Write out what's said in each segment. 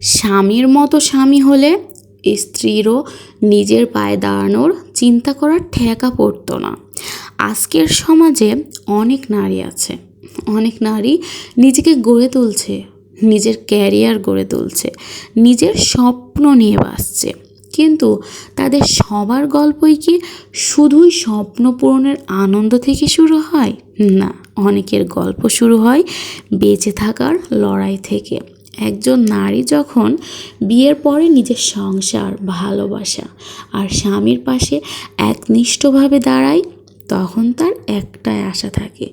স্বামীর মতো স্বামী হলে স্ত্রীরও নিজের পায়ে দাঁড়ানোর চিন্তা করার ঠেকা পড়তো না। আজকের সমাজে অনেক নারী আছে, অনেক নারী নিজেকে গড়ে তুলছে, নিজের ক্যারিয়ার গড়ে তুলছে, নিজের স্বপ্ন নিয়ে বাঁচছে। কিন্তু তাদের সবার গল্পই কি শুধুই স্বপ্ন পূরণের আনন্দ থেকে শুরু হয়? না, অনেকের গল্প শুরু হয় বেঁচে থাকার লড়াই থেকে। একজন নারী যখন বিয়ের পরে নিজের সংসার, ভালোবাসা আর স্বামীর পাশে একনিষ্ঠভাবে দাঁড়ায়, তখন তার একটাই আশা থাকে।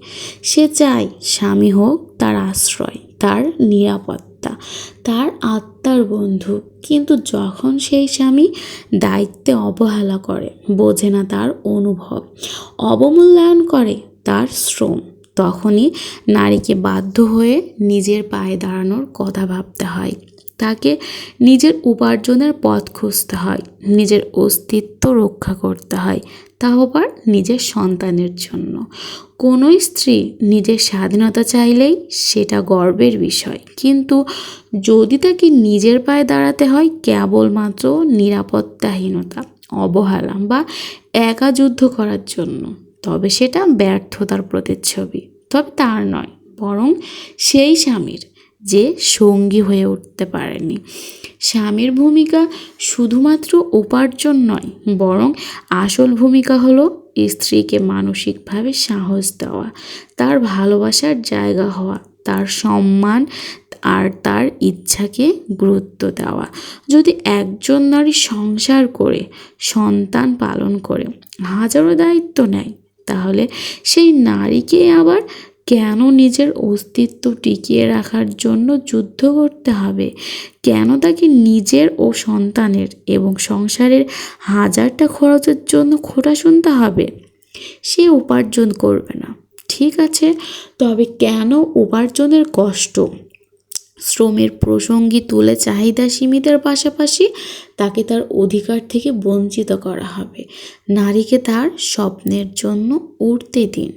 সে চায় স্বামী হোক, তার আশ্রয়, তার নিরাপত্তা, তার আত্মার বন্ধু। কিন্তু যখন সেই স্বামী দায়িত্বে অবহেলা করে, বোঝে না তার অনুভব। অবমূল্যায়ন করে তার শ্রম। তখনই নারীকে বাধ্য হয়ে নিজের পায়ে দাঁড়ানোর কথা ভাবতে হয়। তাকে নিজের উপার্জনের পথ খুঁজতে হয়, নিজের অস্তিত্ব রক্ষা করতে হয় তাও আবার নিজের সন্তানের জন্য। কোনো স্ত্রী নিজের স্বাধীনতা চাইলেই সেটা গর্বের বিষয়। কিন্তু যদি তাকে নিজের পায়ে দাঁড়াতে হয়, কেবলমাত্র নিরাপত্তাহীনতা, অবহেলা বা একা যুদ্ধ করার জন্য, তবে সেটা ব্যর্থতার প্রতিচ্ছবি। তবে তার নয়, বরং সেই স্বামীর, যে সঙ্গী হয়ে উঠতে পারেনি। স্বামীর ভূমিকা শুধুমাত্র উপার্জন নয়, বরং আসল ভূমিকা হলো স্ত্রীকে মানসিকভাবে সাহস দেওয়া, তার ভালোবাসার জায়গা হওয়া, তার সম্মান আর তার ইচ্ছাকে গুরুত্ব দেওয়া। যদি একজন নারী সংসার করে, সন্তান পালন করে, হাজারো দায়িত্ব নেয় তাহলে সেই নারীকে আবার কেন নিজের অস্তিত্ব টিকিয়ে রাখার জন্য যুদ্ধ করতে হবে? কেন তাকে নিজের ও সন্তানের এবং সংসারের হাজারটা খরচের জন্য খোটা শুনতে হবে? সে উপার্জন করবে না। ঠিক আছে, তবে কেন উপার্জনের কষ্ট? শ্রমের প্রসঙ্গী তুলে চাহিদা সীমিতের পাশাপাশি তাকে তার অধিকার থেকে বঞ্চিত করা হবে। নারীকে তার স্বপ্নের জন্য উঠতে দিন।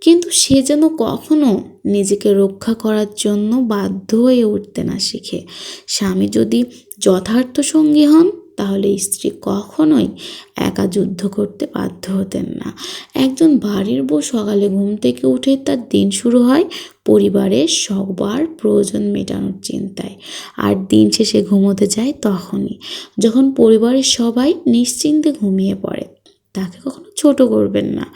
কিন্তু সে যেন কখনো নিজেকে রক্ষা করার জন্য বাধ্য হয়ে উঠতে না শিখে। স্বামী যদি যথার্থ সঙ্গী হন তাহলে স্ত্রী কখনোই একা যুদ্ধ করতে বাধ্য হতেন না। একজন বাড়ির বউ সকালে ঘুম থেকে উঠে তার দিন শুরু হয় পরিবারের সবার প্রয়োজন মেটানোর চিন্তায়। আর দিন শেষে ঘুমোতে যায় তখনই। যখন পরিবারের সবাই নিশ্চিন্তে ঘুমিয়ে পড়ে তাকে কখনো ছোট করবেন না।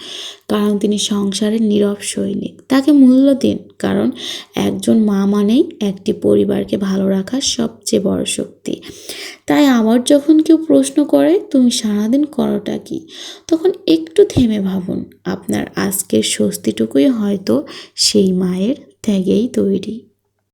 কারণ তিনি সংসারের নীরব সৈনিক। তাকে মূল্য দিন। কারণ একজন মা মানেই একটি পরিবারকে ভালো রাখার সবচেয়ে বড় শক্তি। তাই আমার যখন কেউ প্রশ্ন করে, তুমি সারাদিন করোটা কি? তখন একটু থেমে ভাবুন। আপনার আজকের স্বস্তিটুকুই হয়তো সেই মায়ের ত্যাগেই তৈরি।